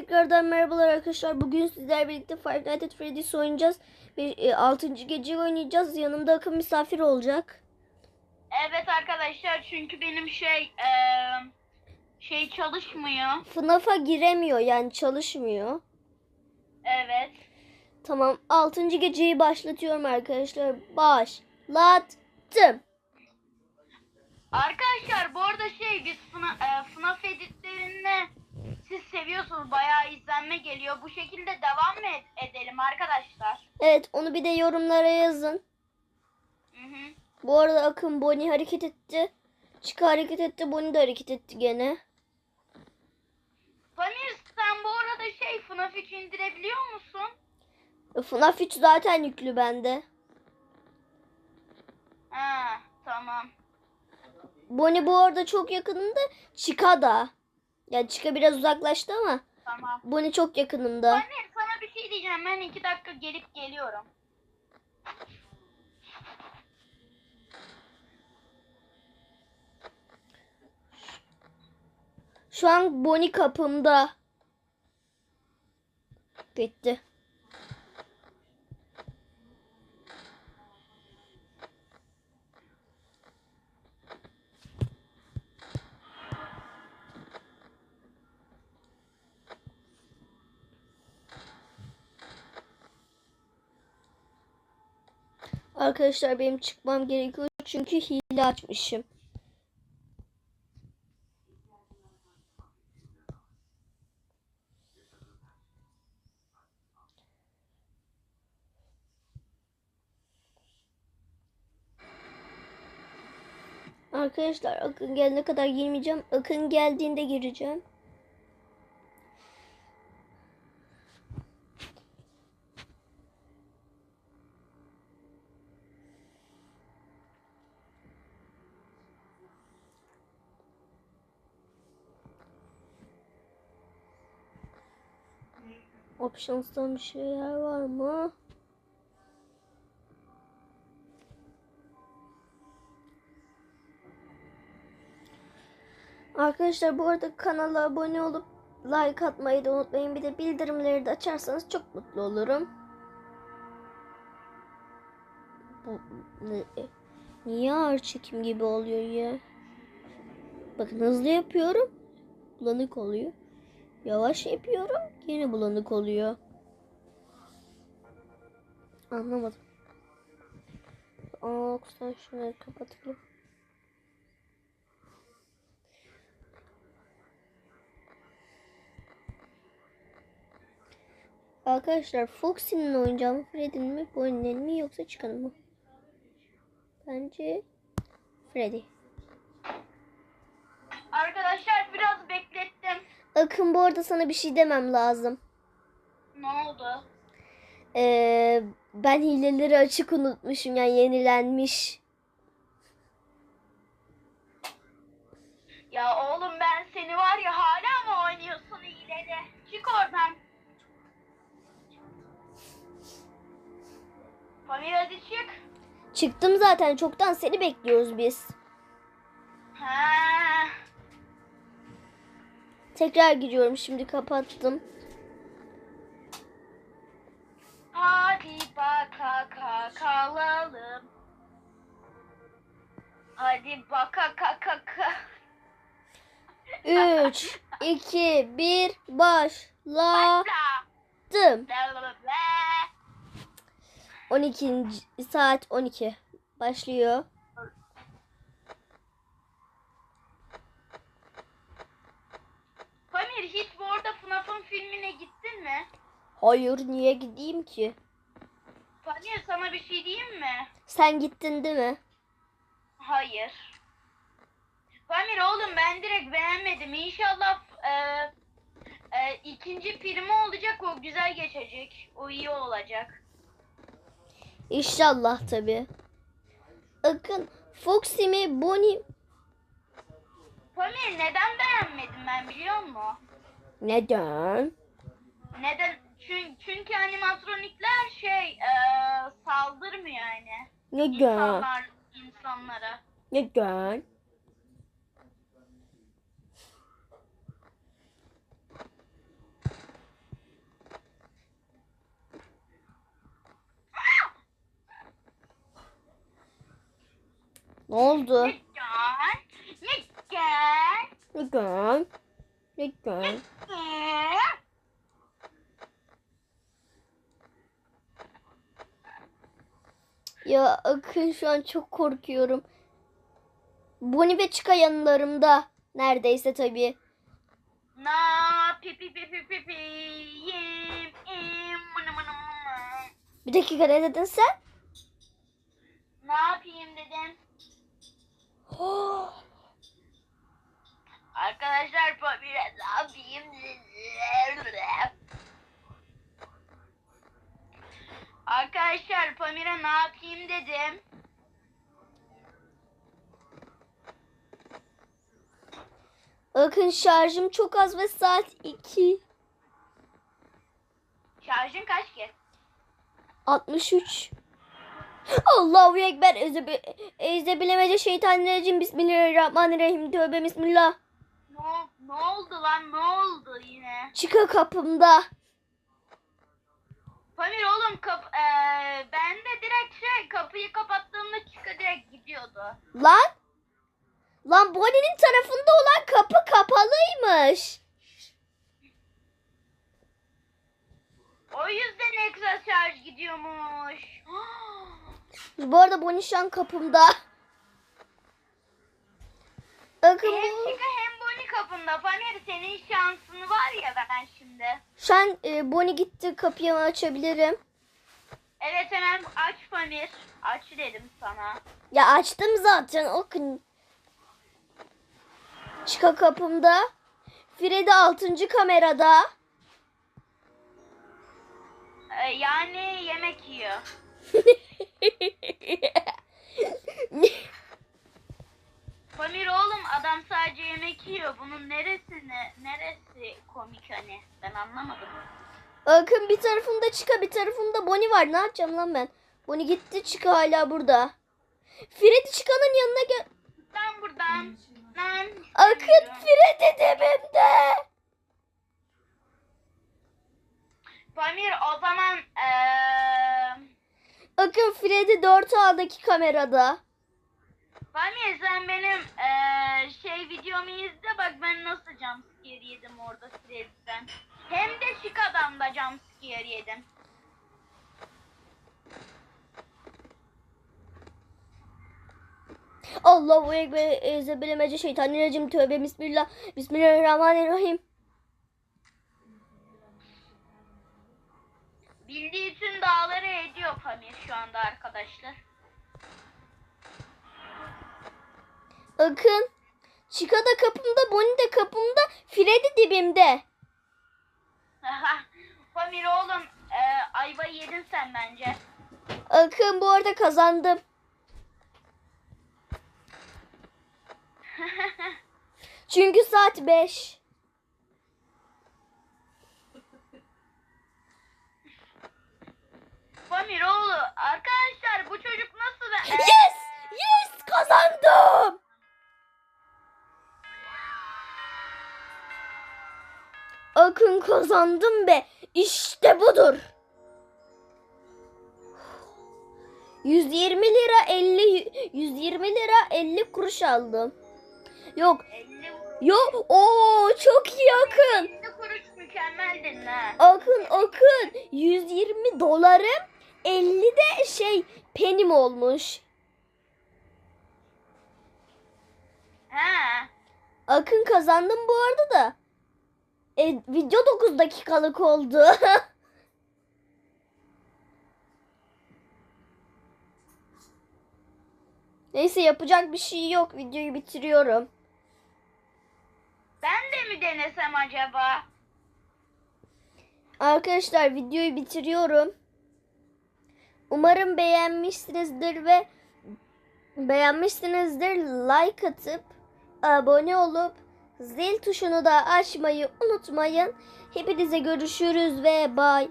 tekrardan merhabalar arkadaşlar. Bugün sizlerle birlikte Five Nights at Freddy's oynayacağız. Ve 6. geceyi oynayacağız. Yanımda Akın misafir olacak. Evet arkadaşlar çünkü benim şey eee, şey çalışmıyor. FNAF'a giremiyor yani çalışmıyor. Evet. Tamam 6. geceyi başlatıyorum arkadaşlar. Başlattım. Arkadaşlar bu arada şey biz FNA, eee, FNAF editlerini siz seviyorsunuz bayağı izlenme geliyor. Bu şekilde devam mı ed- edelim arkadaşlar? Evet onu bir de yorumlara yazın. Hı hı. Bu arada Akın Bonnie hareket etti. Chica hareket etti. Bonnie de hareket etti gene. Pamir sen bu arada şey FNAF 3 indirebiliyor musun? FNAF 3 zaten yüklü bende. Ha tamam. Bonnie bu arada çok yakınında. Chica da. Yani Chica biraz uzaklaştı ama Tamam. Bonnie çok yakınımda. Pamir sana bir şey diyeceğim ben iki dakika gelip geliyorum. Şu an Bonnie kapımda. Bitti. Arkadaşlar benim çıkmam gerekiyor çünkü hile açmışım. Arkadaşlar Akın gelene kadar girmeyeceğim. Akın geldiğinde gireceğim. Options'tan bir şeyler var mı? Arkadaşlar bu arada kanala abone olup like atmayı da unutmayın. Bir de bildirimleri de açarsanız çok mutlu olurum. Bu niye ağır çekim gibi oluyor ya? Bakın hızlı yapıyorum. Bulanık oluyor. Yavaş yapıyorum. Yine bulanık oluyor. Anlamadım. Sen şunları kapatalım. Arkadaşlar Foxy'nin oyuncağı mı Freddy'nin mi Bonnie'nin mi yoksa Chica'nın mı? Bence Freddy. Arkadaşlar biraz beklettim. Akın bu arada sana bir şey demem lazım. Ne oldu? Ee, ben hileleri açık unutmuşum yani yenilenmiş. Ya oğlum ben seni var ya hala mı oynuyorsun iyileri? Çık oradan. Pamir hadi çık. Çıktım zaten çoktan seni bekliyoruz biz. Tekrar giriyorum şimdi kapattım. Hadi baka kakalım. Hadi baka kaka ka. 3, 2, 1 başlattım. Başla. Bla bla bla. 12. saat 12 başlıyor. Pamir hiç bu FNAF'ın filmine gittin mi? Hayır niye gideyim ki? Pamir sana bir şey diyeyim mi? Sen gittin değil mi? Hayır. Pamir oğlum ben direkt beğenmedim. İnşallah e, e, ikinci filmi olacak o güzel geçecek. O iyi olacak. İnşallah tabi. Akın Foxy mi Bonnie Pamir neden beğenmedim ben biliyor musun? Neden? Neden? Çünkü, çünkü animatronikler şey e, saldırmıyor yani. Neden? İnsanlar, insanlara. Neden? Ne oldu? Neden? Neden? Neden? Neden? Ya Akın şu an çok korkuyorum. Bonnie ve Chica yanlarımda. Neredeyse tabii. Na pi pi pi pi pi pi yim im. Bir dakika ne dedin sen? Ne yapayım dedim. Arkadaşlar ne yapayım dedi. Arkadaşlar Pamira ne yapayım dedim. Akın şarjım çok az ve saat 2. Şarjın kaç ki? 63. Allahu Ekber. Ezebe, ezebilemece şeytanirracim. Bismillahirrahmanirrahim. Tövbe bismillah. Ne, ol- ne oldu lan ne oldu yine? Çıka kapımda. Pamir oğlum kap eee ben de direkt şey kapıyı kapattığımda çıka direkt gidiyordu. Lan. Lan Bonnie'nin tarafında olan kapı kapalıymış. O yüzden ekstra şarj gidiyormuş. Bu arada Bonnie şu an kapımda. Bakın hem. Chica hem Bonnie kapında. Pamir senin şansın var ya ben şimdi. Şu an e, Bonnie gitti kapıyı açabilirim. Evet hemen aç Pamir. Aç dedim sana. Ya açtım zaten okun. Çıka kapımda. Freddy 6. kamerada. Ee, yani yemek yiyor. Pamir oğlum adam sadece yemek yiyor. Bunun neresi ne, neresi komik hani? Ben anlamadım. Akın bir tarafında Çıka bir tarafında Bonnie var. Ne yapacağım lan ben? Bonnie gitti Çıka hala burada. Freddy Çıka'nın yanına gel. Ben buradan. Ben Akın. Freddy dibimde. Pamir o zaman eee Akın Freddy 4A'daki kamerada. Pamir sen benim eee videomu izle bak ben nasıl jumpscare yedim orada Freddy'den. Hem de Chicago'dan da jumpscare yedim. Allahu Ekber. Ezebelemece şeytanirracim. Tövbe bismillah. Bismillahirrahmanirrahim. Bildiği tüm dağları ediyor Pamir şu anda arkadaşlar. Akın. Chica da kapımda, Bonnie de kapımda, Freddy dibimde. Pamir oğlum eee ayvayı yedin sen bence. Akın bu arada kazandım. Çünkü saat 5. Pamir oğlu arkadaşlar bu çocuk nasıl. Yes! Yes! Kazandım! Akın kazandım be. İşte budur. 120 lira 50 120 lira 50 kuruş aldım. Yok 50 Yok o çok iyi Akın. 50 kuruş mükemmeldin ha. Akın Akın 120 dolarım 50 de şey penim olmuş. Ha. Akın kazandım bu arada da. E, video 9 dakikalık oldu. Neyse yapacak bir şey yok. Videoyu bitiriyorum. Ben de mi denesem acaba? Arkadaşlar videoyu bitiriyorum. Umarım beğenmişsinizdir ve beğenmişsinizdir. Like atıp abone olup zil tuşunu da açmayı unutmayın. Hepinize görüşürüz ve bay bay.